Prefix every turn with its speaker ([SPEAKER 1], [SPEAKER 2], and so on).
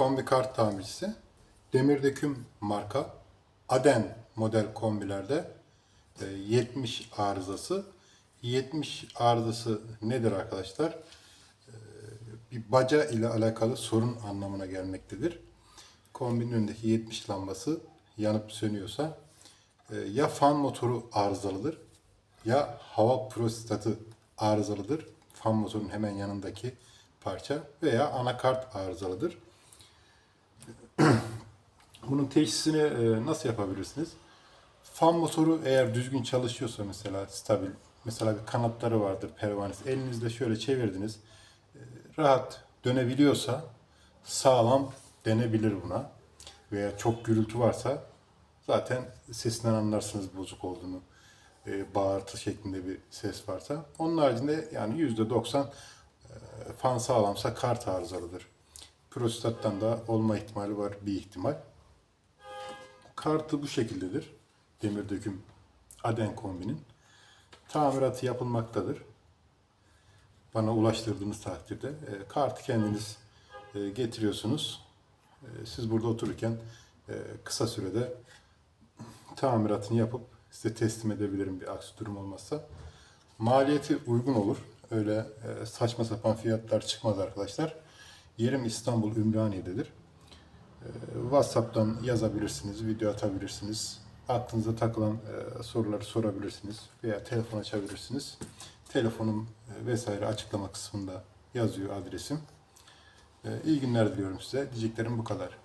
[SPEAKER 1] kombi kart tamircisi. Demir döküm marka. Aden model kombilerde e, 70 arızası. 70 arızası nedir arkadaşlar? E, Bir baca ile alakalı sorun anlamına gelmektedir. Kombinin önündeki 70 lambası yanıp sönüyorsa e, ya fan motoru arızalıdır ya hava prostatı arızalıdır. Fan motorunun hemen yanındaki parça veya anakart arızalıdır. Bunun teşhisini e, nasıl yapabilirsiniz? Fan motoru eğer düzgün çalışıyorsa mesela stabil, mesela bir kanatları vardır pervanesi. Elinizde şöyle çevirdiniz. e, Rahat dönebiliyorsa sağlam denebilir buna. Veya çok gürültü varsa zaten sesinden anlarsınız bozuk olduğunu. E, bağırtı şeklinde bir ses varsa. Onun haricinde yani %90 e, fan sağlamsa kart arızalıdır. Prostattan da olma ihtimali var bir ihtimal. Kartı bu şekildedir. Demir döküm Aden kombinin. Tamiratı yapılmaktadır. Bana ulaştırdığınız takdirde. E, kartı kendiniz e, getiriyorsunuz. E, siz burada otururken e, kısa sürede tamiratını yapıp size teslim edebilirim bir aksi durum olmazsa. Maliyeti uygun olur. Öyle e, saçma sapan fiyatlar çıkmaz arkadaşlar. Yerim İstanbul Ümraniye'dedir. E, WhatsApp'tan yazabilirsiniz, video atabilirsiniz. Aklınıza takılan e, soruları sorabilirsiniz veya telefon açabilirsiniz. Telefonum e, vesaire açıklama kısmında yazıyor adresim. E, iyi günler diliyorum size. Diyeceklerim bu kadar.